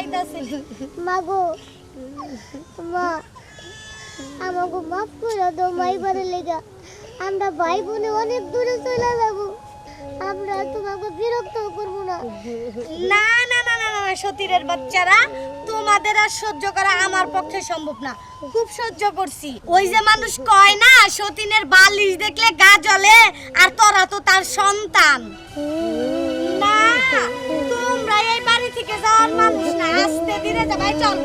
চাইতাছে মাগো মা আমাকে মাফ করে দাও মাইবারের লেগা। আমরা ভাই বোনে অনেক দূরে চলে যাব। আমরা তোমাকে বিরক্ত করব না। না না না না না সতীরের বাচ্চারা তোমাদের আর সহ্য করা আমার পক্ষে সম্ভব না। খুব সহ্য করছি। ওই যে মানুষ কয় না সতীনের বালিশ দেখলে গা জ্বলে আর তোরা তো তার সন্তান। থেকে যাওয়ার মানুষ না আস্তে ধীরে যাবাই চল।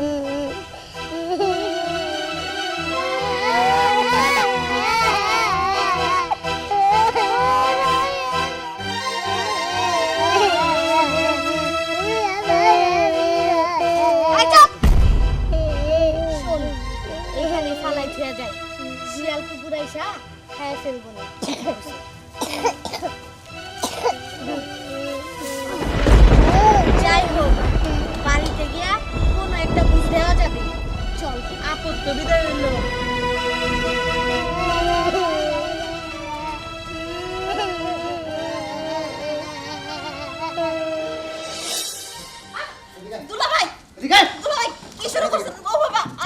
এই এখানে ফালাই থুয়া যায়। শিয়াল কুকুর আইসা খায় ফেলব না।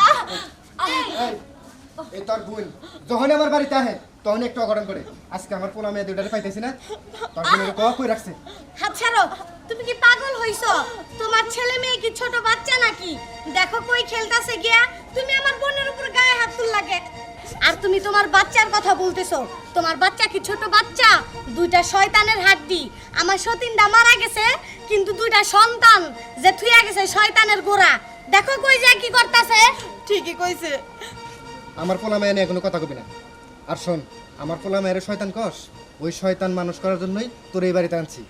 আহ এই, এই তোর বোন যখন আমার বাড়িতে আহে তখন একটু অঘটন করে। আজকে আমার পোলা মেয়ে দুটারে পাইতেছি না। তোর বোনের কই রাখছে? হাত ছাড়ো। তুমি কি পাগল হইছো? তোমার ছেলে মেয়ে কি ছোট বাচ্চা নাকি? দেখো কই খেলতাছে গিয়া। তুমি আমার বোনের উপর গায়ে হাত তুললাকে আর তুমি তোমার বাচ্চার কথা বলতেছো। তোমার বাচ্চা কি ছোট বাচ্চা? দুইটা শয়তানের হাড্ডি। আমার সতীনটা মারা গেছে কিন্তু দুইটা সন্তান যে থুইয়া গেছে শয়তানের গোড়া। দেখো কই যায় কি করতাছে। ঠিকই কইছে। আমার পোলা মেয়ে নিয়ে কোনো কথা কবি না। আর শোন আমার পোলা মেয়ের শয়তান কস? ওই শয়তান মানুষ করার জন্যই তোর এই বাড়িতে আনছি।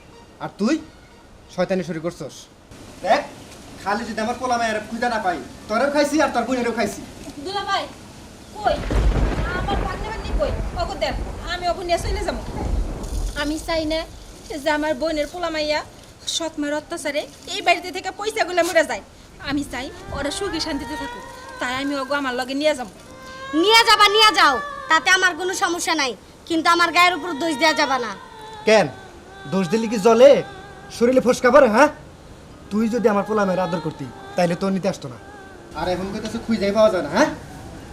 আর তুই? শয়তানি শুরু করছস। দেখ খালি যদি আমার পোলা মেয়ের খুঁজা না পাই তোরেও খাইছি আর তোর বোনেরও খাইছি। দুলাভাই কই? আমার পান্নে বান্নি কই? ওগো দেখ আমি ওগো নিয়ে চলে যাব। আমি চাই না যে আমার বোনের পোলা মাইয়া সৎ মায়ের অত্যাচারে এই বাড়িতে থেকে পয়সাগুলো মরে যায়। আমি চাই ওরা সুখী শান্তিতে থাকুক। তাই আমি ওগো আমার লগে নিয়ে যাব। নিয়ে যাবা নিয়ে যাও। তাতে আমার কোনো সমস্যা নাই। কিন্তু আমার গায়ের উপর দোষ দেওয়া যাবে না। কেন? দোষ দিলি কি জলে? শরীরে ফসকা পড়ে হ্যাঁ? তুই যদি আমার পোলা মেয়ের আদর করতি তাইলে তোর নিতে আসতো না। আর এখন কইতেছে খুঁজেই পাওয়া যায় না হ্যাঁ?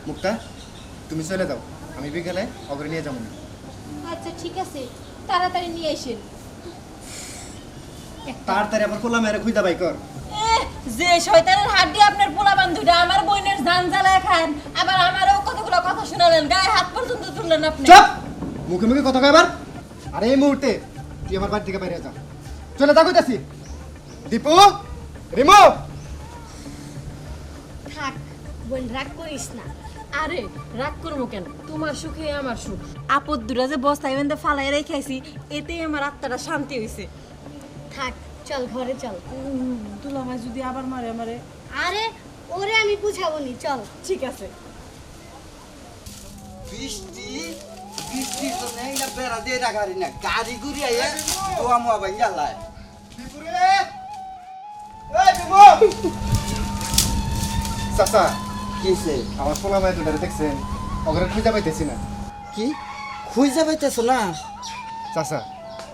মুক্তা তুমি চলে যাও আমি বিকেলে অগ্রে নিয়ে যাব না। আচ্ছা ঠিক আছে। তাড়াতাড়ি নিয়ে আসেন। তাড়াতাড়ি আমার পোলা মেয়ের খুঁজা বাই কর। যে শয়তানের হাত দিয়ে আপনার পোলা বান্ধুটা আমার বোনের জান জ্বালায় খান। আবার আমারও কতগুলো কথা শোনালেন গায়ে হাত পর্যন্ত তুললেন আপনি। চুপ! মুখে মুখে কথা কয়বার আরে এই মুহূর্তে তুই আমার বাড়ি থেকে বাইরে যা। চলে যা কইতাছি। দীপু রিমো। থাক বোন রাগ করিস না। আরে রাগ করব কেন? তোমার সুখে আমার সুখ। আপদ দুরা যে বস্তায় বেঁধে ফালাই রেখাইছি এতেই আমার আত্মাটা শান্তি হয়েছে থাক চল ঘরে চল। দুলামাই যদি আবার মারে মারে আরে ওরে আমি বুঝাবো নি চল। ঠিক আছে। বৃষ্টি? বৃষ্টির জন্য এটা বেড়া দিয়ে রাখা হারি না গাড়ি ঘুরি আইয়া দোয়া মোয়া ভাই জ্বালায় দীপু রে এই দীপু চাচা কিসে আমার পোলা মেয়ে দুটারে দেখছেন অগ্রে খুঁজা পাইতেছি না কি? না চাচা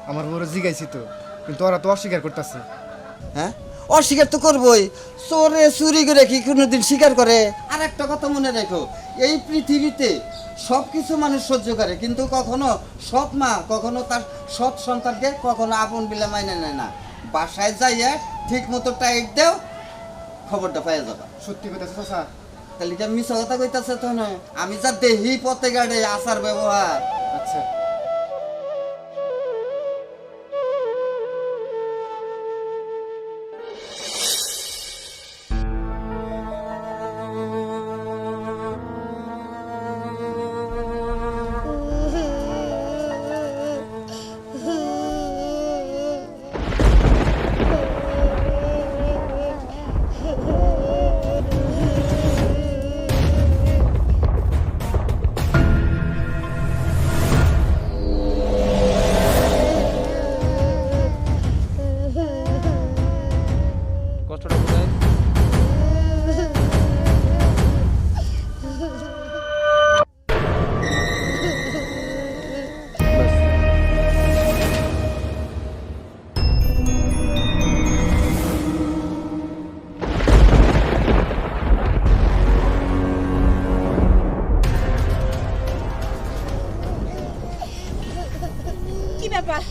আমার বড় জিগাইছি তো কিন্তু তো অস্বীকার করতেছে হ্যাঁ অস্বীকার তো করবই চোরে চুরি করে কি কোনোদিন স্বীকার করে আর একটা কথা মনে রেখো এই পৃথিবীতে সব কিছু মানুষ সহ্য করে কিন্তু কখনো সৎ মা কখনো তার সৎ সন্তানকে কখনো আপন বিলে মাইনে নেয় না। বাসায় যাইয়া ঠিক মতো টাইট দেও খবরটা পাই যাবা। সত্যি কথা চাচা? তাহলে মিশা মিছা কথা কইতাছে তো নয় আমি যা দেহি পথে গাড়ে আসার ব্যবহার। আচ্ছা। ব্যাপার?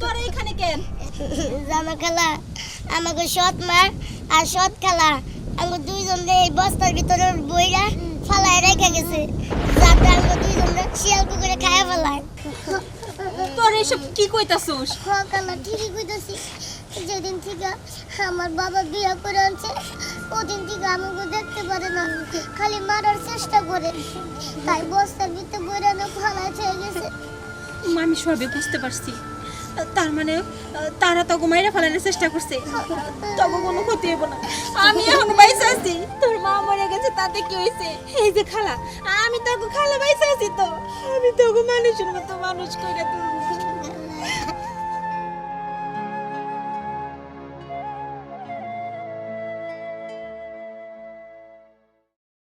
তোরা এখানে কেন? জানো খালা আমাকে সৎ মা আর সৎ খেলা আমাকে দুইজনকে এই বস্তার ভিতরে বইরা ফালায় রেখে গেছে। যাতে আমাকে দুইজনকে শিয়াল পুকুরে খাইয়া ফেলায়। তোর এসব কি কইতাছস? হ্যাঁ খালা ঠিকই কইতাছি। যেদিন থেকে আমার বাবা বিয়ে করে আনছে ওদিন থেকে আমাকে দেখতে পারে না। খালি মারার চেষ্টা করে। তাই বস্তার ভিতরে বইরানো ফালায় হয়ে গেছে। আমি সবই বুঝতে পারছি। তার মানে তারা তো মাইরা ফেলানোর চেষ্টা করছে। তখন কোনো ক্ষতি হব না। আমি এখন বাইসে আছি। তোর মা মরে গেছে, তাতে কি হয়েছে এই যে খালা, আমি তো খালা বাইসে আছি তো। আমি তো মানুষের মতো মানুষ কইরা তুলবো।